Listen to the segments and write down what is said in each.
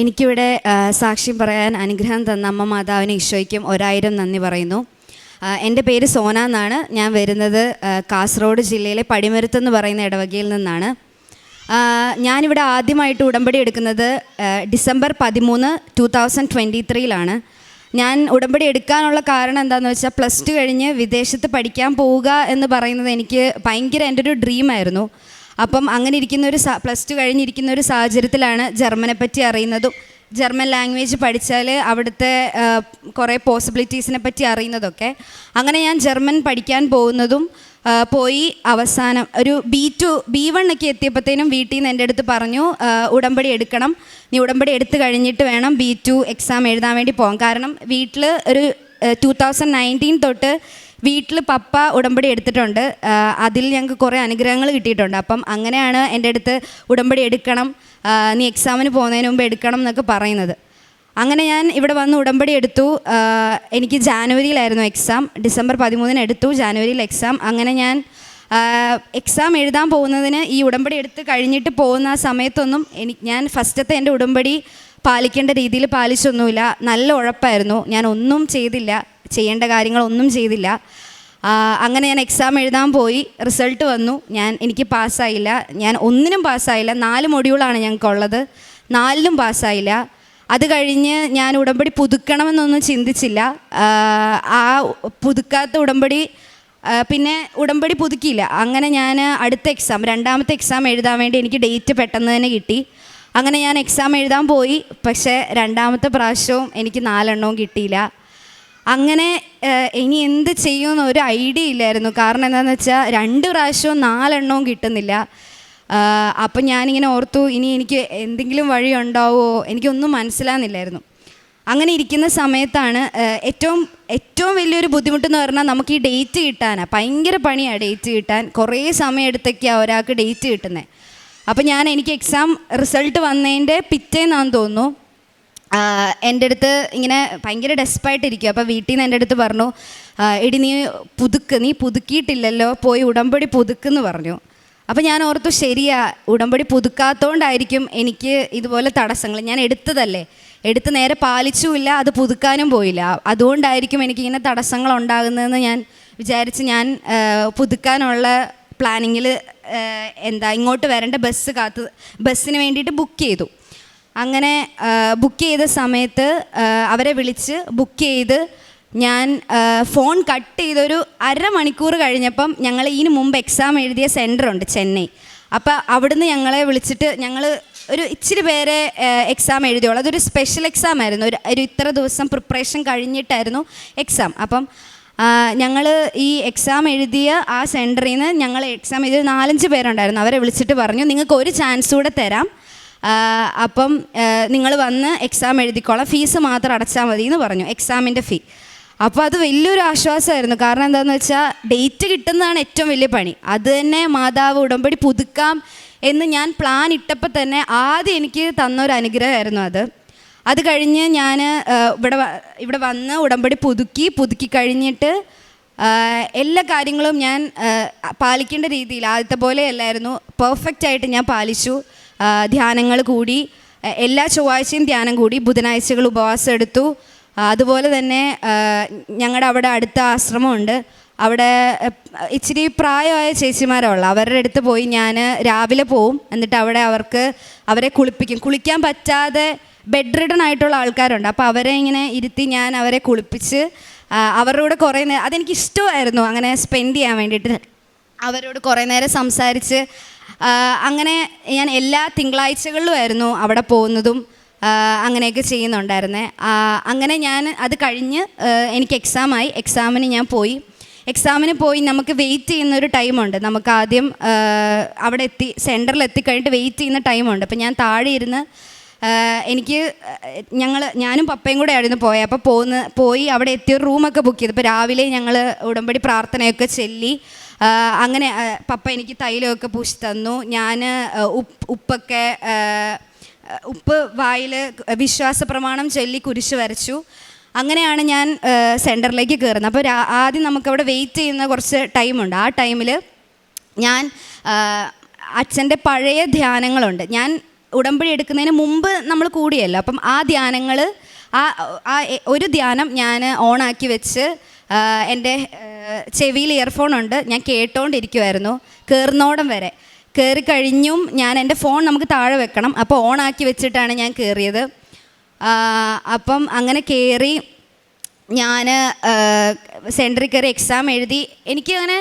എനിക്കിവിടെ സാക്ഷ്യം പറയാൻ അനുഗ്രഹം തന്ന അമ്മ മാതാവിന് ഈശോയ്ക്കും ഒരായിരം നന്ദി പറയുന്നു. എന്റെ പേര് സോന എന്നാണ്. ഞാൻ വരുന്നത് കാസർഗോഡ് ജില്ലയിലെ പടിമരുത്ത് എന്ന് പറയുന്ന ഇടവകയിൽ നിന്നാണ്. ഞാനിവിടെ ആദ്യമായിട്ട് ഉടമ്പടി എടുക്കുന്നത് ഡിസംബർ പതിമൂന്ന് ടു തൗസൻഡ് ട്വന്റി ത്രീയിലാണ്. ഞാൻ ഉടമ്പടി എടുക്കാനുള്ള കാരണം എന്താണെന്ന് വെച്ചാൽ പ്ലസ് ടു കഴിഞ്ഞ് വിദേശത്ത് പഠിക്കാൻ പോവുക എന്ന് പറയുന്നത് എനിക്ക് ഭയങ്കര എന്റെ ഒരു ഡ്രീമായിരുന്നു. അപ്പം അങ്ങനെ ഇരിക്കുന്ന ഒരു പ്ലസ് ടു കഴിഞ്ഞിരിക്കുന്ന ഒരു സാഹചര്യത്തിലാണ് ജർമ്മനെ പറ്റി അറിയുന്നതും. ജർമ്മൻ ലാംഗ്വേജ് പഠിച്ചാൽ അവിടുത്തെ കുറേ പോസിബിലിറ്റീസിനെ പറ്റി അറിയുന്നതൊക്കെ. അങ്ങനെ ഞാൻ ജർമ്മൻ പഠിക്കാൻ പോകുന്നതും പോയി അവസാനം ഒരു ബി ടു ബി വൺ ഒക്കെ എത്തിയപ്പോഴത്തേനും വീട്ടിൽ നിന്ന് എന്റെ അടുത്ത് പറഞ്ഞു ഉടമ്പടി എടുക്കണം. നീ ഉടമ്പടി എടുത്തു കഴിഞ്ഞിട്ട് വേണം ബി ടു എക്സാം എഴുതാൻ വേണ്ടി പോകാം കാരണം വീട്ടിൽ ഒരു ടു തൗസൻഡ് നയന്റീൻ തൊട്ട് വീട്ടിൽ പപ്പ ഉടമ്പടി എടുത്തിട്ടുണ്ട്. അതിൽ ഞങ്ങൾക്ക് കുറേ അനുഗ്രഹങ്ങൾ കിട്ടിയിട്ടുണ്ട്. അപ്പം അങ്ങനെയാണ് എന്റെ അടുത്ത് ഉടമ്പടി എടുക്കണം. നീ എക്സാമിന് പോകുന്നതിന് മുമ്പ് എടുക്കണം എന്നൊക്കെ പറയുന്നത്. അങ്ങനെ ഞാൻ ഇവിടെ വന്ന് ഉടമ്പടി എടുത്തു. എനിക്ക് ജാനുവരിയിലായിരുന്നു എക്സാം ഡിസംബർ പതിമൂന്നിന് എടുത്തു ജാനുവരിയിൽ എക്സാം അങ്ങനെ ഞാൻ എക്സാം എഴുതാൻ പോകുന്നതിന് ഈ ഉടമ്പടി എടുത്ത് കഴിഞ്ഞിട്ട് പോകുന്ന ആ സമയത്തൊന്നും എനിക്ക് ഞാൻ ഫസ്റ്റത്തെ എന്റെ ഉടമ്പടി പാലിക്കേണ്ട രീതിയിൽ പാലിച്ചൊന്നുമില്ല. നല്ല ഉഴപ്പായിരുന്നു. ഞാൻ ഒന്നും ചെയ്തില്ല. ചെയ്യേണ്ട കാര്യങ്ങളൊന്നും ചെയ്തില്ല. അങ്ങനെ ഞാൻ എക്സാം എഴുതാൻ പോയി. റിസൾട്ട് വന്നു. ഞാൻ എനിക്ക് പാസ്സായില്ല. ഞാൻ ഒന്നിനും പാസ്സായില്ല. നാല് മൊഡ്യൂളാണ് ഞങ്ങൾക്കുള്ളത്. നാലിലും പാസ്സായില്ല. അത് കഴിഞ്ഞ് ഞാൻ ഉടമ്പടി പുതുക്കണമെന്നൊന്നും ചിന്തിച്ചില്ല. ആ, പുതുക്കാത്ത ഉടമ്പടി പിന്നെ ഉടമ്പടി പുതുക്കിയില്ല. അങ്ങനെ ഞാൻ അടുത്ത എക്സാം രണ്ടാമത്തെ എക്സാം എഴുതാൻ വേണ്ടി എനിക്ക് ഡേറ്റ് പെട്ടെന്ന് തന്നെ കിട്ടി. അങ്ങനെ ഞാൻ എക്സാം എഴുതാൻ പോയി. പക്ഷേ രണ്ടാമത്തെ പ്രാവശ്യവും എനിക്ക് നാലെണ്ണവും കിട്ടിയില്ല. അങ്ങനെ ഇനി എന്ത് ചെയ്യുമെന്ന് ഒരു ഐഡിയ ഇല്ലായിരുന്നു. കാരണം എന്താണെന്ന് വെച്ചാൽ രണ്ട് പ്രാവശ്യവും നാലെണ്ണവും കിട്ടുന്നില്ല. അപ്പം ഞാനിങ്ങനെ ഓർത്തു ഇനി എനിക്ക് എന്തെങ്കിലും വഴി ഉണ്ടാവുമോ എനിക്കൊന്നും മനസ്സിലാകുന്നില്ലായിരുന്നു അങ്ങനെ ഇരിക്കുന്ന സമയത്താണ് ഏറ്റവും ഏറ്റവും വലിയൊരു ബുദ്ധിമുട്ടെന്ന് പറഞ്ഞാൽ നമുക്ക് ഈ ഡേറ്റ് കിട്ടാനാണ് ഭയങ്കര പണിയാണ് ഡേറ്റ് കിട്ടാൻ. കുറേ സമയം എടുത്തൊക്കെയാണ് ഒരാൾക്ക് ഡേറ്റ് കിട്ടുന്നത് അപ്പം ഞാൻ എനിക്ക് എക്സാം റിസൾട്ട് വന്നതിന്റെ പിറ്റേന്നാന്ന് തോന്നുന്നു. എന്റെ അടുത്ത് ഇങ്ങനെ ഭയങ്കര ഡെസ്പായിട്ടിരിക്കും അപ്പോൾ വീട്ടിൽ നിന്ന് എന്റെ അടുത്ത് പറഞ്ഞു എടി നീ പുതുക്ക് നീ പുതുക്കിയിട്ടില്ലല്ലോ പോയി ഉടമ്പടി പുതുക്കെന്ന് പറഞ്ഞു. അപ്പോൾ ഞാൻ ഓർത്തു ശരിയാ ഉടമ്പടി പുതുക്കാത്തതുകൊണ്ടായിരിക്കും എനിക്ക് ഇതുപോലെ തടസ്സങ്ങൾ. ഞാൻ എടുത്തതല്ലേ. എടുത്ത് നേരെ പാലിച്ചുമില്ല അത് പുതുക്കാനും പോയില്ല. അതുകൊണ്ടായിരിക്കും എനിക്കിങ്ങനെ തടസ്സങ്ങൾ ഉണ്ടാകുന്നതെന്ന് ഞാൻ വിചാരിച്ച് ഞാൻ പുതുക്കാനുള്ള പ്ലാനിങ്ങിൽ എന്താ ഇങ്ങോട്ട് വരേണ്ട ബസ് കാത്ത് ബസ്സിന് വേണ്ടിയിട്ട് ബുക്ക് ചെയ്തു. അങ്ങനെ ബുക്ക് ചെയ്ത സമയത്ത് അവരെ വിളിച്ച് ബുക്ക് ചെയ്ത് ഞാൻ ഫോൺ കട്ട് ചെയ്തൊരു അരമണിക്കൂർ കഴിഞ്ഞപ്പം ഞങ്ങൾ ഇതിന് മുമ്പ് എക്സാം എഴുതിയ സെന്റർ ഉണ്ട് ചെന്നൈ. അപ്പോൾ അവിടുന്ന് ഞങ്ങളെ വിളിച്ചിട്ട് ഞങ്ങൾ ഒരു ഇച്ചിരി പേരെ എക്സാം എഴുതിയോളൂ അതൊരു സ്പെഷ്യൽ എക്സാം ആയിരുന്നു. ഒരു ഒരു ഇത്ര ദിവസം പ്രിപ്പറേഷൻ കഴിഞ്ഞിട്ടായിരുന്നു എക്സാം അപ്പം ഞങ്ങൾ ഈ എക്സാം എഴുതിയ ആ സെന്ററിൽ നിന്ന് ഞങ്ങൾ എക്സാം എഴുതിയ നാലഞ്ച് പേരുണ്ടായിരുന്നു. അവരെ വിളിച്ചിട്ട് പറഞ്ഞു നിങ്ങൾക്ക് ഒരു ചാൻസ് കൂടെ തരാം. അപ്പം നിങ്ങൾ വന്ന് എക്സാം എഴുതിക്കോളാം. ഫീസ് മാത്രം അടച്ചാൽ മതി എന്ന് പറഞ്ഞു. എക്സാമിന്റെ ഫീ അപ്പോൾ അത് വലിയൊരു ആശ്വാസമായിരുന്നു. കാരണം എന്താണെന്ന് വെച്ചാൽ ഡേറ്റ് കിട്ടുന്നതാണ് ഏറ്റവും വലിയ പണി. അത് തന്നെ മാതാവ് ഉടമ്പടി പുതുക്കാം എന്ന് ഞാൻ പ്ലാൻ ഇട്ടപ്പോൾ തന്നെ ആദ്യം എനിക്ക് തന്നൊരു അനുഗ്രഹമായിരുന്നു അത്. അത് കഴിഞ്ഞ് ഞാൻ ഇവിടെ ഇവിടെ വന്ന് ഉടമ്പടി പുതുക്കി പുതുക്കി കഴിഞ്ഞിട്ട് എല്ലാ കാര്യങ്ങളും ഞാൻ പാലിക്കേണ്ട രീതിയിൽ ആദ്യത്തെ പോലെ അല്ലായിരുന്നു. പെർഫെക്റ്റ് ആയിട്ട് ഞാൻ പാലിച്ചു. ധ്യാനങ്ങൾ കൂടി എല്ലാ ചൊവ്വാഴ്ചയും ധ്യാനം കൂടി ബുധനാഴ്ചകൾ ഉപവാസം എടുത്തു. അതുപോലെ തന്നെ ഞങ്ങളുടെ അവിടെ അടുത്ത ആശ്രമമുണ്ട്. അവിടെ ഇച്ചിരി പ്രായമായ ചേച്ചിമാരുള്ള അവരുടെ അടുത്ത് പോയി ഞാൻ രാവിലെ പോവും. എന്നിട്ട് അവിടെ അവർക്ക് അവരെ കുളിപ്പിക്കും. കുളിക്കാൻ പറ്റാതെ ബെഡ് റിഡൺ ആയിട്ടുള്ള ആൾക്കാരുണ്ട്. അപ്പോൾ അവരെ ഇങ്ങനെ ഇരുത്തി ഞാൻ അവരെ കുളിപ്പിച്ച് അവരുടെ കൂടെ കുറേ നേരം അതെനിക്ക് ഇഷ്ടമായിരുന്നു അങ്ങനെ സ്പെൻഡ് ചെയ്യാൻ വേണ്ടിയിട്ട് അവരോട് കുറേ നേരം സംസാരിച്ച് അങ്ങനെ ഞാൻ എല്ലാ തിങ്കളാഴ്ചകളിലുമായിരുന്നു അവിടെ പോകുന്നതും അങ്ങനെയൊക്കെ ചെയ്യുന്നുണ്ടായിരുന്നേ. അങ്ങനെ ഞാൻ അത് കഴിഞ്ഞ് എനിക്ക് എക്സാമായി എക്സാമിന് ഞാൻ പോയി. എക്സാമിന് പോയി നമുക്ക് വെയിറ്റ് ചെയ്യുന്ന ഒരു ടൈമുണ്ട് നമുക്ക് ആദ്യം അവിടെ എത്തി സെന്ററിൽ എത്തിക്കഴിഞ്ഞിട്ട് വെയിറ്റ് ചെയ്യുന്ന ടൈമുണ്ട് അപ്പോൾ ഞാൻ താഴെ ഇരുന്ന് എനിക്ക് ഞങ്ങൾ ഞാനും പപ്പയും കൂടെ ആയിരുന്നു പോയത് അപ്പോൾ പോകുന്ന പോയി അവിടെ എത്തിയ റൂമൊക്കെ ബുക്ക് ചെയ്തു. അപ്പോൾ രാവിലെ ഞങ്ങൾ ഉടമ്പടി പ്രാർത്ഥനയൊക്കെ ചൊല്ലി അങ്ങനെ പപ്പ എനിക്ക് തൈലമൊക്കെ പൂശി തന്നു. ഞാൻ ഉപ്പ് ഉപ്പൊക്കെ ഉപ്പ് വായിൽ വിശ്വാസ പ്രമാണം ചൊല്ലി കുരിശ് വരച്ചു. അങ്ങനെയാണ് ഞാൻ സെന്ററിലേക്ക് കയറുന്നത് അപ്പോൾ ആദ്യം നമുക്കവിടെ വെയിറ്റ് ചെയ്യുന്ന കുറച്ച് ടൈമുണ്ട്. ആ ടൈമിൽ ഞാൻ അച്ഛന്റെ പഴയ ധ്യാനങ്ങളുണ്ട്. ഞാൻ ഉടമ്പടി എടുക്കുന്നതിന് മുമ്പ് നമ്മൾ കൂടിയല്ലോ. അപ്പം ആ ധ്യാനങ്ങൾ ആ ആ ഒരു ധ്യാനം ഞാൻ ഓണാക്കി വെച്ച് എന്റെ ചെവിയിൽ ഇയർഫോൺ ഉണ്ട്. ഞാൻ കേട്ടോണ്ടിരിക്കുമായിരുന്നു കയറുന്നോടം വരെ. കയറി കഴിഞ്ഞും ഞാൻ എന്റെ ഫോൺ നമുക്ക് താഴെ വെക്കണം. അപ്പോൾ ഓൺ ആക്കി വെച്ചിട്ടാണ് ഞാൻ കയറിയത് അപ്പം അങ്ങനെ കയറി ഞാൻ സെന്ററിൽ കയറി എക്സാം എഴുതി. എനിക്ക് അങ്ങനെ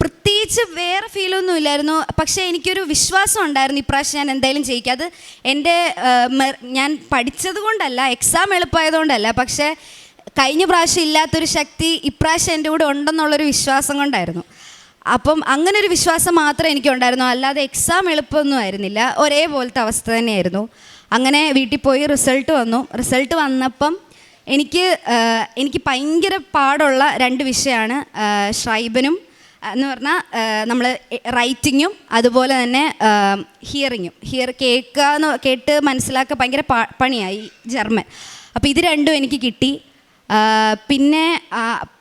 പ്രത്യേകിച്ച് വേറെ ഫീലൊന്നും ഇല്ലായിരുന്നു. പക്ഷേ എനിക്കൊരു വിശ്വാസം ഉണ്ടായിരുന്നു ഇപ്രാവശ്യം ഞാൻ എന്തായാലും ജയിക്കും. അത് എന്റെ ഞാൻ പഠിച്ചത് കൊണ്ടല്ല എക്സാം എളുപ്പമായതുകൊണ്ടല്ല. പക്ഷേ കഴിഞ്ഞ പ്രാവശ്യം ഇല്ലാത്തൊരു ശക്തി ഇപ്രാവശ്യം എന്റെ കൂടെ ഉണ്ടെന്നുള്ളൊരു വിശ്വാസം കൊണ്ടായിരുന്നു. അപ്പം അങ്ങനെ ഒരു വിശ്വാസം മാത്രമേ എനിക്കുണ്ടായിരുന്നു. അല്ലാതെ എക്സാം എളുപ്പമൊന്നും ആയിരുന്നില്ല. ഒരേപോലത്തെ അവസ്ഥ തന്നെയായിരുന്നു. അങ്ങനെ വീട്ടിൽ പോയി റിസൾട്ട് വന്നു. റിസൾട്ട് വന്നപ്പം എനിക്ക് എനിക്ക് ഭയങ്കര പാടുള്ള രണ്ട് വിഷയമാണ് ഷ്രൈബനും എന്ന് പറഞ്ഞാൽ നമ്മൾ റൈറ്റിങ്ങും അതുപോലെ തന്നെ ഹിയറിങ്ങും ഹിയർ കേൾക്കുക എന്ന് കേട്ട് മനസ്സിലാക്കുക ഭയങ്കര പണിയായി ജർമ്മൻ. അപ്പോൾ ഇത് രണ്ടും എനിക്ക് കിട്ടി. പിന്നെ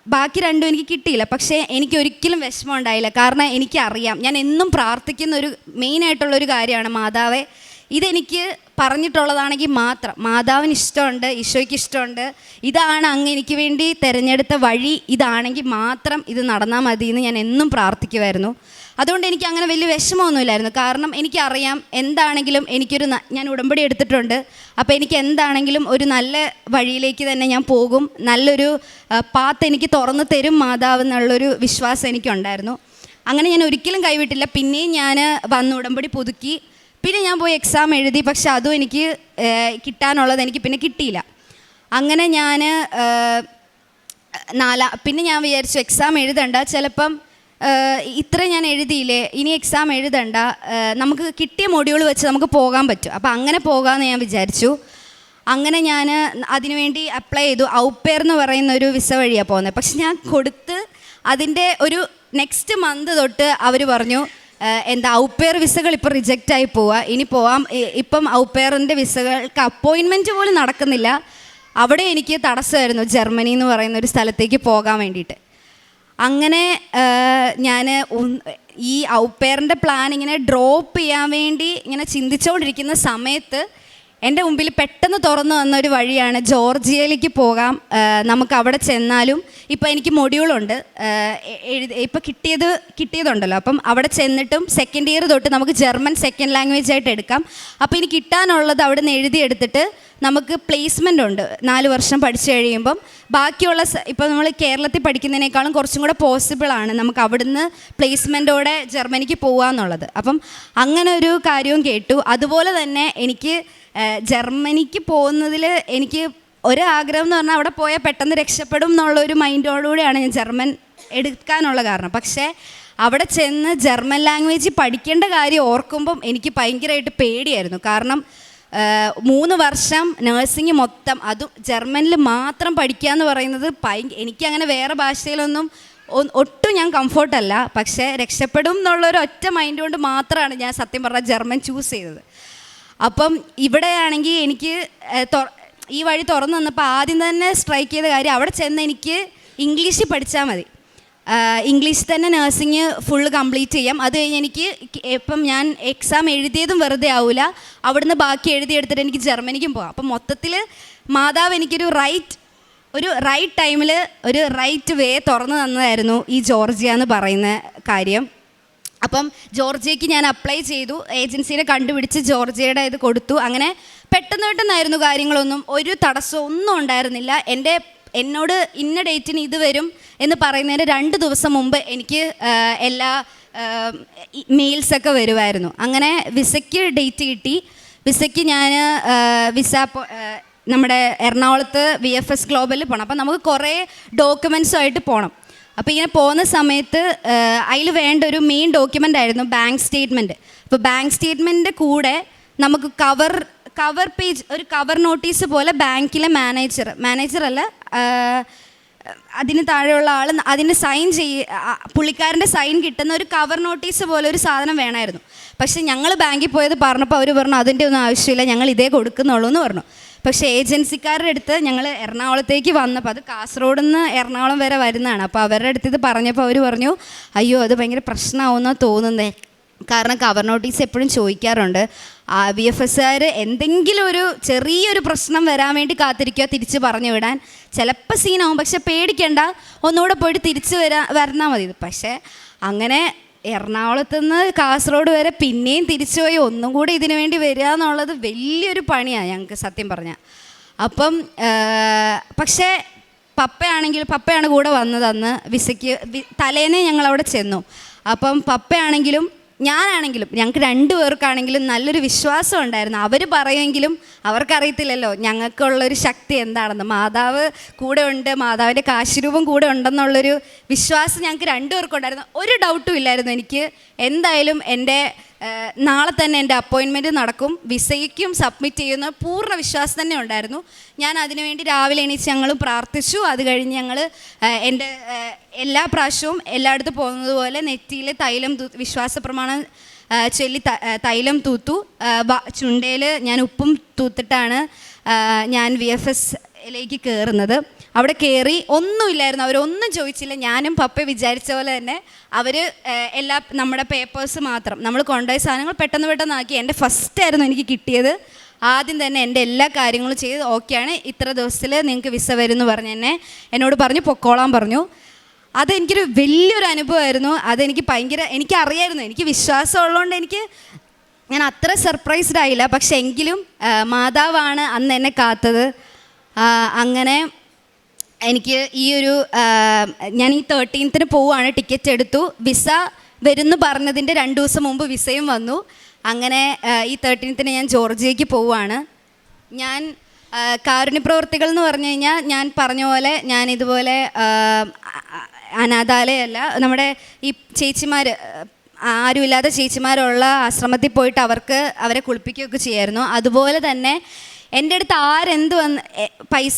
ബാക്കി രണ്ടും എനിക്ക് കിട്ടിയില്ല. പക്ഷേ എനിക്ക് ഒരിക്കലും വിഷമം ഉണ്ടായില്ല. കാരണം എനിക്കറിയാം. ഞാൻ എന്നും പ്രാർത്ഥിക്കുന്ന ഒരു മെയിനായിട്ടുള്ള ഒരു കാര്യമാണ് മാതാവെ. ഇതെനിക്ക് പറഞ്ഞിട്ടുള്ളതാണെങ്കിൽ മാത്രം. മാതാവിന് ഇഷ്ടമുണ്ട് ഈശോയ്ക്ക് ഇഷ്ടമുണ്ട്. ഇതാണ് അങ്ങ് എനിക്ക് വേണ്ടി തിരഞ്ഞെടുത്ത വഴി. ഇതാണെങ്കിൽ മാത്രം ഇത് നടന്നാൽ മതി എന്ന് ഞാൻ എന്നും പ്രാർത്ഥിക്കുമായിരുന്നു അതുകൊണ്ട് എനിക്ക് അങ്ങനെ വലിയ വിഷമമൊന്നുമില്ലായിരുന്നു. കാരണം എനിക്കറിയാം എന്താണെങ്കിലും എനിക്കൊരു ഞാൻ ഉടമ്പടി എടുത്തിട്ടുണ്ട്. അപ്പോൾ എനിക്ക് എന്താണെങ്കിലും ഒരു നല്ല വഴിയിലേക്ക് തന്നെ ഞാൻ പോകും. നല്ലൊരു പാത്ത് എനിക്ക് തുറന്നു തരും മാതാവ് എന്നുള്ളൊരു വിശ്വാസം എനിക്കുണ്ടായിരുന്നു. അങ്ങനെ ഞാൻ ഒരിക്കലും കൈവിട്ടില്ല. പിന്നെയും ഞാൻ വന്ന് ഉടമ്പടി പുതുക്കി. പിന്നെ ഞാൻ പോയി എക്സാം എഴുതി. പക്ഷെ അതും എനിക്ക് കിട്ടാനുള്ളത് എനിക്ക് പിന്നെ കിട്ടിയില്ല. അങ്ങനെ ഞാൻ നാലാ പിന്നെ ഞാൻ വിചാരിച്ചു എക്സാം എഴുതണ്ട. ചിലപ്പം ഇത്ര ഞാൻ എഴുതിയില്ലേ? ഇനി എക്സാം എഴുതണ്ട. നമുക്ക് കിട്ടിയ മൊഡ്യൂൾ വെച്ച് നമുക്ക് പോകാൻ പറ്റും. അപ്പോൾ അങ്ങനെ പോകാമെന്ന് ഞാൻ വിചാരിച്ചു. അങ്ങനെ ഞാൻ അതിനുവേണ്ടി അപ്ലൈ ചെയ്തു. ഔപ്പേർ എന്ന് പറയുന്ന ഒരു വിസ വഴിയാണ് പോകുന്നത് പക്ഷെ ഞാൻ കൊടുത്ത് അതിന്റെ ഒരു നെക്സ്റ്റ് മന്ത് തൊട്ട് അവർ പറഞ്ഞു എന്താ ഔപ്പേർ വിസകൾ ഇപ്പോൾ റിജക്റ്റ് ആയി പോവുക ഇനി പോവാം. ഇപ്പം ഔപ്പേറിന്റെ വിസകൾക്ക് അപ്പോയിൻമെന്റ് പോലും നടക്കുന്നില്ല. അവിടെ എനിക്ക് തടസ്സമായിരുന്നു. ജർമ്മനി എന്ന് പറയുന്ന ഒരു സ്ഥലത്തേക്ക് പോകാൻ വേണ്ടിയിട്ട്. അങ്ങനെ ഞാൻ ഈ ഔപ്പേറിന്റെ പ്ലാൻ ഇങ്ങനെ ഡ്രോപ്പ് ചെയ്യാൻ വേണ്ടി ഇങ്ങനെ ചിന്തിച്ചുകൊണ്ടിരിക്കുന്ന സമയത്ത് എന്റെ മുമ്പിൽ പെട്ടെന്ന് തുറന്നു വന്ന ഒരു വഴിയാണ് ജോർജിയയിലേക്ക് പോകാം. നമുക്ക് അവിടെ ചെന്നാലും ഇപ്പോൾ എനിക്ക് മൊഡ്യൂളുണ്ട്. എഴുതി ഇപ്പോൾ കിട്ടിയത് കിട്ടിയതുണ്ടല്ലോ. അപ്പം അവിടെ ചെന്നിട്ടും സെക്കൻഡ് ഇയർ തൊട്ട് നമുക്ക് ജർമ്മൻ സെക്കൻഡ് ലാംഗ്വേജ് ആയിട്ട് എടുക്കാം. അപ്പോൾ ഇനി കിട്ടാനുള്ളത് അവിടെ നിന്ന് എഴുതിയെടുത്തിട്ട് നമുക്ക് പ്ലേസ്മെന്റ് ഉണ്ട്. നാല് വർഷം പഠിച്ചു കഴിയുമ്പം ബാക്കിയുള്ള ഇപ്പോൾ നമ്മൾ കേരളത്തിൽ പഠിക്കുന്നതിനേക്കാളും കുറച്ചും കൂടെ പോസിബിളാണ് നമുക്ക് അവിടുന്ന് പ്ലേസ്മെന്റോടെ ജർമ്മനിക്ക് പോകാമെന്നുള്ളത് അപ്പം അങ്ങനെ ഒരു കാര്യവും കേട്ടു. അതുപോലെ തന്നെ എനിക്ക് ജർമ്മനിക്ക് പോകുന്നതിൽ എനിക്ക് ഒരു ആഗ്രഹം എന്ന് പറഞ്ഞാൽ അവിടെ പോയാൽ പെട്ടെന്ന് രക്ഷപ്പെടും എന്നുള്ള ഒരു മൈൻഡോടുകൂടിയാണ് ഞാൻ ജർമ്മൻ എടുക്കാനുള്ള കാരണം. പക്ഷേ അവിടെ ചെന്ന് ജർമ്മൻ ലാംഗ്വേജ് പഠിക്കേണ്ട കാര്യം ഓർക്കുമ്പം എനിക്ക് ഭയങ്കരമായിട്ട് പേടിയായിരുന്നു. കാരണം മൂന്ന് വർഷം നഴ്സിംഗ് മൊത്തം. അതും ജർമ്മനിൽ മാത്രം പഠിക്കുക എന്ന് പറയുന്നത് എനിക്കങ്ങനെ വേറെ ഭാഷയിലൊന്നും ഒട്ടും ഞാൻ കംഫോർട്ടല്ല പക്ഷേ രക്ഷപ്പെടും എന്നുള്ളൊരു ഒറ്റ മൈൻഡ് കൊണ്ട് മാത്രമാണ് ഞാൻ സത്യം പറഞ്ഞാൽ ജർമ്മൻ ചൂസ് ചെയ്തത്. അപ്പം ഇവിടെയാണെങ്കിൽ എനിക്ക് ഈ വഴി തുറന്നു വന്നപ്പോൾ ആദ്യം തന്നെ സ്ട്രൈക്ക് ചെയ്ത കാര്യം അവിടെ ചെന്ന് എനിക്ക് ഇംഗ്ലീഷിൽ പഠിച്ചാൽ മതി. ഇംഗ്ലീഷ് തന്നെ നഴ്സിംഗ് ഫുള്ള് കംപ്ലീറ്റ് ചെയ്യാം. അത് കഴിഞ്ഞ് എനിക്ക് ഇപ്പം ഞാൻ എക്സാം എഴുതിയതും വെറുതെ ആവില്ല അവിടുന്ന് ബാക്കി എഴുതിയെടുത്തിട്ട് എനിക്ക് ജർമ്മനിക്കും പോകാം അപ്പം മൊത്തത്തിൽ മാതാവ് എനിക്കൊരു റൈറ്റ് ഒരു റൈറ്റ് ടൈമിൽ ഒരു റൈറ്റ് വേ തുറന്നു തന്നതായിരുന്നു ഈ ജോർജിയ എന്ന് പറയുന്ന കാര്യം. അപ്പം ജോർജിയയ്ക്ക് ഞാൻ അപ്ലൈ ചെയ്തു. ഏജൻസീനെ കണ്ടുപിടിച്ച് ജോർജിയയുടെ ഇത് കൊടുത്തു. അങ്ങനെ പെട്ടെന്ന് പെട്ടെന്നായിരുന്നു കാര്യങ്ങളൊന്നും. ഒരു തടസ്സമൊന്നും ഉണ്ടായിരുന്നില്ല. എന്റെ എന്നോട് ഇന്ന ഡേറ്റിന് ഇത് വരും എന്ന് പറയുന്നതിന് രണ്ട് ദിവസം മുമ്പ് എനിക്ക് എല്ലാ മെയിൽസൊക്കെ വരുമായിരുന്നു അങ്ങനെ വിസയ്ക്ക് ഡേറ്റ് കിട്ടി. വിസയ്ക്ക് ഞാൻ വിസ നമ്മുടെ എറണാകുളത്ത് വി എഫ് എസ് ഗ്ലോബലിൽ പോകണം അപ്പം നമുക്ക് കുറേ ഡോക്യുമെൻസുമായിട്ട് പോകണം അപ്പോൾ ഇങ്ങനെ പോകുന്ന സമയത്ത് അതിൽ വേണ്ട ഒരു മെയിൻ ഡോക്യുമെന്റ് ആയിരുന്നു ബാങ്ക് സ്റ്റേറ്റ്മെന്റ് അപ്പോൾ ബാങ്ക് സ്റ്റേറ്റ്മെന്റിന്റെ കൂടെ നമുക്ക് കവർ കവർ പേജ് ഒരു കവർ നോട്ടീസ് പോലെ ബാങ്കിലെ മാനേജർ മാനേജർ അല്ല അതിന് താഴെയുള്ള ആൾ അതിന് സൈൻ ചെയ്യ പുള്ളിക്കാരന്റെ സൈൻ കിട്ടുന്ന ഒരു കവർ നോട്ടീസ് പോലെ ഒരു സാധനം വേണമായിരുന്നു. പക്ഷെ ഞങ്ങൾ ബാങ്കിൽ പോയത് പറഞ്ഞപ്പോൾ അവർ പറഞ്ഞു അതിന്റെ ഒന്നും ആവശ്യമില്ല ഞങ്ങൾ ഇതേ കൊടുക്കുന്നുള്ളൂ എന്ന് പറഞ്ഞു. പക്ഷേ ഏജൻസിക്കാരുടെ അടുത്ത് ഞങ്ങൾ എറണാകുളത്തേക്ക് വന്നപ്പോൾ അത് കാസർഗോഡ് നിന്ന് എറണാകുളം വരെ വരുന്നതാണ്. അപ്പോൾ അവരുടെ അടുത്ത് ഇത് പറഞ്ഞപ്പോൾ അവർ പറഞ്ഞു അയ്യോ അത് ഭയങ്കര പ്രശ്നമാവുമെന്നാണ് തോന്നുന്നത് കാരണം കവർ നോട്ടീസ് എപ്പോഴും ചോദിക്കാറുണ്ട്. വി എഫ് എസ്സുകാർ എന്തെങ്കിലും ഒരു ചെറിയൊരു പ്രശ്നം വരാൻ വേണ്ടി കാത്തിരിക്കുക തിരിച്ച് പറഞ്ഞു വിടാൻ. ചിലപ്പോൾ സീനാവും പക്ഷെ പേടിക്കണ്ട. ഒന്നുകൂടെ പോയിട്ട് തിരിച്ച് വരാ വരണാൽ മതി. പക്ഷേ അങ്ങനെ എറണാകുളത്ത് നിന്ന് കാസർഗോഡ് വരെ പിന്നെയും തിരിച്ചു പോയി ഒന്നും കൂടി ഇതിനു വേണ്ടി വരിക എന്നുള്ളത് വലിയൊരു പണിയാണ് ഞങ്ങൾക്ക് സത്യം പറഞ്ഞാൽ അപ്പം പക്ഷേ പപ്പയാണെങ്കിൽ പപ്പയാണ് കൂടെ വന്നത് അന്ന്. വിസയ്ക്ക് തലേന്നേ ഞങ്ങൾ അവിടെ ചെന്നു. അപ്പം പപ്പയാണെങ്കിലും ഞാനാണെങ്കിലും ഞങ്ങൾക്ക് രണ്ടു പേർക്കാണെങ്കിലും നല്ലൊരു വിശ്വാസം ഉണ്ടായിരുന്നു. അവർ പറയുമെങ്കിലും അവർക്കറിയത്തില്ലല്ലോ ഞങ്ങൾക്കുള്ളൊരു ശക്തി എന്താണെന്ന്. മാതാവ് കൂടെ ഉണ്ട് മാതാവിന്റെ കാശുരൂപം കൂടെ ഉണ്ടെന്നുള്ളൊരു വിശ്വാസം ഞങ്ങൾക്ക് രണ്ടുപേർക്കും ഉണ്ടായിരുന്നു ഒരു ഡൗട്ടും ഇല്ലായിരുന്നു എനിക്ക്. എന്തായാലും എന്റെ നാളെ തന്നെ എന്റെ അപ്പോയിൻമെന്റ് നടക്കും. വിസയ്ക്കും സബ്മിറ്റ് ചെയ്യുന്ന പൂർണ വിശ്വാസം തന്നെ ഉണ്ടായിരുന്നു. ഞാൻ അതിനുവേണ്ടി രാവിലെ എണീച്ച് ഞങ്ങൾ പ്രാർത്ഥിച്ചു. അത് കഴിഞ്ഞ് ഞങ്ങൾ എന്റെ എല്ലാ പ്രാവശ്യവും എല്ലായിടത്തും പോകുന്നതുപോലെ നെറ്റിയിൽ തൈലം വിശ്വാസ പ്രമാണം ചൊല്ലി തൈലം തൂത്തു. ചുണ്ടയിൽ ഞാൻ ഉപ്പും തൂത്തിട്ടാണ് ഞാൻ വി എഫ് എസ് ലേക്ക് കയറുന്നത്. അവിടെ കയറി ഒന്നുമില്ലായിരുന്നു. അവരൊന്നും ചോദിച്ചില്ല. ഞാനും പപ്പ വിചാരിച്ച പോലെ തന്നെ അവർ എല്ലാ നമ്മുടെ പേപ്പേഴ്സ് മാത്രം. നമ്മൾ കൊണ്ടുപോയ സാധനങ്ങൾ പെട്ടെന്ന് പെട്ടെന്ന് ആക്കി. എന്റെ ഫസ്റ്റ് ആയിരുന്നു എനിക്ക് കിട്ടിയത്. ആദ്യം തന്നെ എന്റെ എല്ലാ കാര്യങ്ങളും ചെയ്ത് ഓക്കെയാണ് ഇത്ര ദിവസത്തിൽ നിങ്ങൾക്ക് വിസ വരുമെന്ന് പറഞ്ഞ് എന്നെ എന്നോട് പറഞ്ഞു പൊക്കോളാൻ പറഞ്ഞു. അതെനിക്കൊരു വലിയൊരു അനുഭവമായിരുന്നു. അതെനിക്ക് ഭയങ്കര എനിക്കറിയായിരുന്നു. എനിക്ക് വിശ്വാസം ഉള്ളതുകൊണ്ട് എനിക്ക് ഞാൻ അത്ര സർപ്രൈസ്ഡ് ആയില്ല. പക്ഷെ എങ്കിലും മാതാവാണ് അന്ന് എന്നെ കാത്തത്. അങ്ങനെ എനിക്ക് ഈ ഒരു ഞാൻ ഈ തേർട്ടീൻത്തിന് പോവുകയാണ് ടിക്കറ്റ് എടുത്തു. വിസ വരുന്നു പറഞ്ഞതിന്റെ രണ്ട് ദിവസം മുമ്പ് വിസയും വന്നു. അങ്ങനെ ഈ തേർട്ടീൻത്തിന് ഞാൻ ജോർജിയയ്ക്ക് പോവുകയാണ് ഞാൻ കാരുണ്യപ്രവർത്തികൾ കാരുണ്യ പ്രവർത്തികൾ എന്ന് പറഞ്ഞു കഴിഞ്ഞാൽ ഞാൻ പറഞ്ഞ പോലെ ഞാൻ ഇതുപോലെ അനാഥാലയല്ല. നമ്മുടെ ഈ ചേച്ചിമാർ ആരുമില്ലാത്ത ചേച്ചിമാരുള്ള ആശ്രമത്തിൽ പോയിട്ട് അവർക്ക് അവരെ കുളിപ്പിക്കുകയൊക്കെ ചെയ്യായിരുന്നു. അതുപോലെ തന്നെ എന്റെ അടുത്ത് ആരെന്ത് വന്ന് പൈസ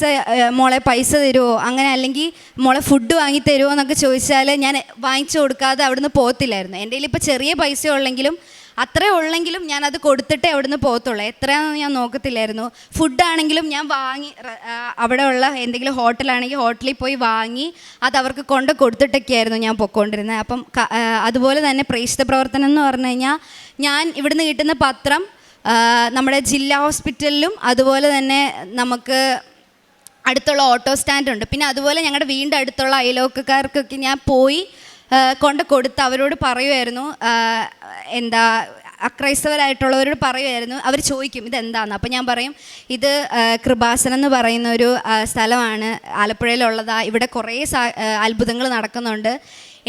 മോളെ പൈസ തരുമോ അങ്ങനെ അല്ലെങ്കിൽ മോളെ ഫുഡ് വാങ്ങി തരുമോ എന്നൊക്കെ ചോദിച്ചാൽ ഞാൻ വാങ്ങിച്ചു കൊടുക്കാതെ അവിടുന്ന് പോകത്തില്ലായിരുന്നു. എന്റെ കയ്യിൽ ഇപ്പോൾ ചെറിയ പൈസ ഉള്ളെങ്കിലും അത്രേ ഉള്ളെങ്കിലും ഞാൻ അത് കൊടുത്തിട്ടേ അവിടുന്ന് പോകത്തുള്ളൂ. എത്രയാണെന്ന് ഞാൻ നോക്കത്തില്ലായിരുന്നു. ഫുഡാണെങ്കിലും ഞാൻ വാങ്ങി അവിടെ ഉള്ള എന്തെങ്കിലും ഹോട്ടലാണെങ്കിൽ ഹോട്ടലിൽ പോയി വാങ്ങി അത് അവർക്ക് കൊണ്ട് കൊടുത്തിട്ടൊക്കെയായിരുന്നു ഞാൻ പൊയ്ക്കൊണ്ടിരുന്നത് അപ്പം അതുപോലെ തന്നെ പ്രേക്ഷിത പ്രവർത്തനം എന്ന് പറഞ്ഞു കഴിഞ്ഞാൽ ഞാൻ ഇവിടുന്ന് കിട്ടുന്ന പത്രം നമ്മുടെ ജില്ലാ ഹോസ്പിറ്റലിലും അതുപോലെ തന്നെ നമുക്ക് അടുത്തുള്ള ഓട്ടോ സ്റ്റാൻഡുണ്ട് പിന്നെ അതുപോലെ ഞങ്ങളുടെ വീടിന്റെ അടുത്തുള്ള അയലോക്കക്കാർക്കൊക്കെ ഞാൻ പോയി കൊണ്ട് കൊടുത്ത് അവരോട് പറയുമായിരുന്നു എന്താ അക്രൈസ്തവരായിട്ടുള്ളവരോട് പറയുമായിരുന്നു അവർ ചോദിക്കും ഇതെന്താന്ന്? അപ്പോൾ ഞാൻ പറയും ഇത് കൃപാസനം എന്ന് പറയുന്ന ഒരു സ്ഥലമാണ്. ആലപ്പുഴയിലുള്ളതാ. ഇവിടെ കുറേ അത്ഭുതങ്ങൾ നടക്കുന്നുണ്ട്.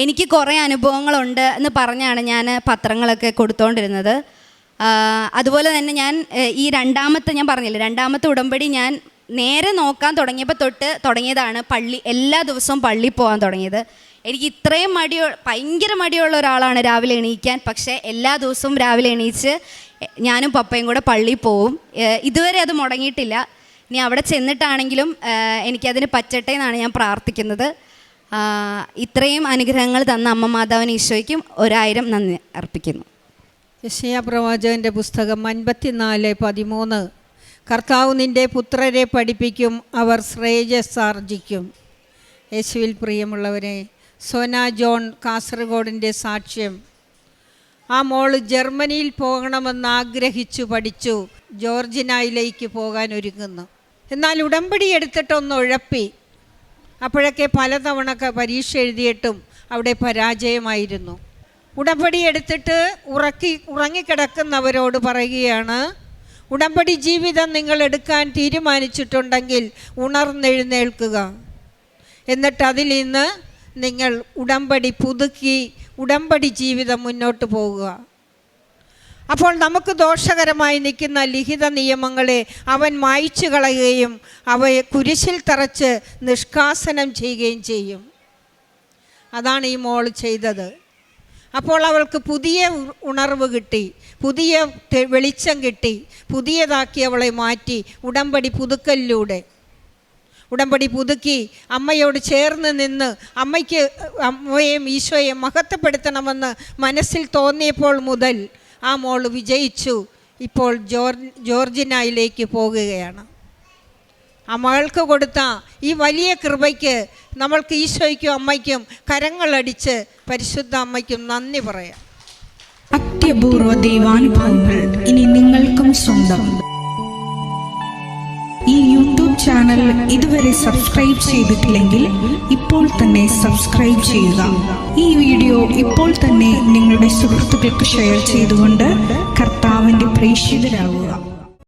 എനിക്ക് കുറേ അനുഭവങ്ങളുണ്ട് എന്ന് പറഞ്ഞാണ് ഞാൻ പത്രങ്ങളൊക്കെ കൊടുത്തുകൊണ്ടിരുന്നത് അതുപോലെ തന്നെ ഞാൻ ഈ രണ്ടാമത്തെ ഞാൻ പറഞ്ഞില്ലേ രണ്ടാമത്തെ ഉടമ്പടി ഞാൻ നേരെ നോക്കാൻ തുടങ്ങിയപ്പോൾ തൊട്ട് തുടങ്ങിയതാണ് പള്ളി എല്ലാ ദിവസവും പള്ളി പോകാൻ തുടങ്ങിയത്. എനിക്ക് ഇത്രയും മടിയോ ഭയങ്കര മടിയുള്ള ഒരാളാണ് രാവിലെ എണീക്കാൻ പക്ഷേ എല്ലാ ദിവസവും രാവിലെ എണീച്ച് ഞാനും പപ്പയും കൂടെ പള്ളിയിൽ പോവും. ഇതുവരെ അത് മുടങ്ങിയിട്ടില്ല. ഇനി അവിടെ ചെന്നിട്ടാണെങ്കിലും എനിക്കതിന് പറ്റട്ടെ എന്നാണ് ഞാൻ പ്രാർത്ഥിക്കുന്നത്. ഇത്രയും അനുഗ്രഹങ്ങൾ തന്ന അമ്മ മാതാവിന് ഈശോയ്ക്കും ഒരായിരം നന്ദി അർപ്പിക്കുന്നു. യശയാ പ്രവാചകന്റെ പുസ്തകം അൻപത്തിനാല് പതിമൂന്ന്. കർത്താവ് നിന്റെ പുത്രരെ പഠിപ്പിക്കും അവർ ശ്രേയസാർജിക്കും യേശുവിൽ പ്രിയമുള്ളവരെ സോന ജോൺ കാസർഗോഡിന്റെ സാക്ഷ്യം. ആ മോൾ ജർമ്മനിയിൽ പോകണമെന്ന് ആഗ്രഹിച്ചു പഠിച്ചു ജോർജിനായിലേക്ക് പോകാൻ ഒരുങ്ങുന്നു. എന്നാൽ ഉടമ്പടി എടുത്തിട്ടൊന്ന് ഉഴപ്പി. അപ്പോഴൊക്കെ പലതവണ പരീക്ഷ എഴുതിയിട്ടും അവിടെ പരാജയമായിരുന്നു. ഉടമ്പടി എടുത്തിട്ട് ഉറക്കി ഉറങ്ങിക്കിടക്കുന്നവരോട് പറയുകയാണ് ഉടമ്പടി ജീവിതം നിങ്ങൾ എടുക്കാൻ തീരുമാനിച്ചിട്ടുണ്ടെങ്കിൽ ഉണർന്നെഴുന്നേൽക്കുക. എന്നിട്ട് അതിൽ നിന്ന് നിങ്ങൾ ഉടമ്പടി പുതുക്കി ഉടമ്പടി ജീവിതം മുന്നോട്ട് പോകുക. അപ്പോൾ നമുക്ക് ദോഷകരമായി നിൽക്കുന്ന ലിഖിത നിയമങ്ങളെ അവൻ മായ്ച്ചു കളയുകയും അവയെ കുരിശിൽ തറച്ച് നിഷ്കാസനം ചെയ്യുകയും ചെയ്യും. അതാണ് ഈ മോൾ ചെയ്തത്. അപ്പോൾ അവൾക്ക് പുതിയ ഉണർവ് കിട്ടി പുതിയ വെളിച്ചം കിട്ടി പുതിയതാക്കി അവളെ മാറ്റി ഉടമ്പടി പുതുക്കലിലൂടെ. ഉടമ്പടി പുതുക്കി അമ്മയോട് ചേർന്ന് നിന്ന് അമ്മയ്ക്ക് അമ്മയെയും ഈശോയെയും മഹത്വപ്പെടുത്തണമെന്ന് മനസ്സിൽ തോന്നിയപ്പോൾ മുതൽ ആ മോൾ വിജയിച്ചു. ഇപ്പോൾ ജോർജ് ജോർജിനായിലേക്ക് പോകുകയാണ്. ആ മകൾക്ക് കൊടുത്ത ഈ വലിയ കൃപയ്ക്ക് നമ്മൾക്ക് ഈശോയ്ക്കും അമ്മയ്ക്കും കരങ്ങളടിച്ച് പരിശുദ്ധ അമ്മയ്ക്കും നന്ദി പറയാം. അത്യപൂർവ ദൈവാനുഭവങ്ങൾ ഇനി നിങ്ങൾക്കും സ്വന്തം. ഈ യൂട്യൂബ് ചാനൽ ഇതുവരെ സബ്സ്ക്രൈബ് ചെയ്തിട്ടില്ലെങ്കിൽ ഇപ്പോൾ തന്നെ സബ്സ്ക്രൈബ് ചെയ്യുക. ഈ വീഡിയോ ഇപ്പോൾ തന്നെ നിങ്ങളുടെ സുഹൃത്തുക്കൾക്ക് ഷെയർ ചെയ്തുകൊണ്ട് കർത്താവിന്റെ പ്രേക്ഷിതരാകുക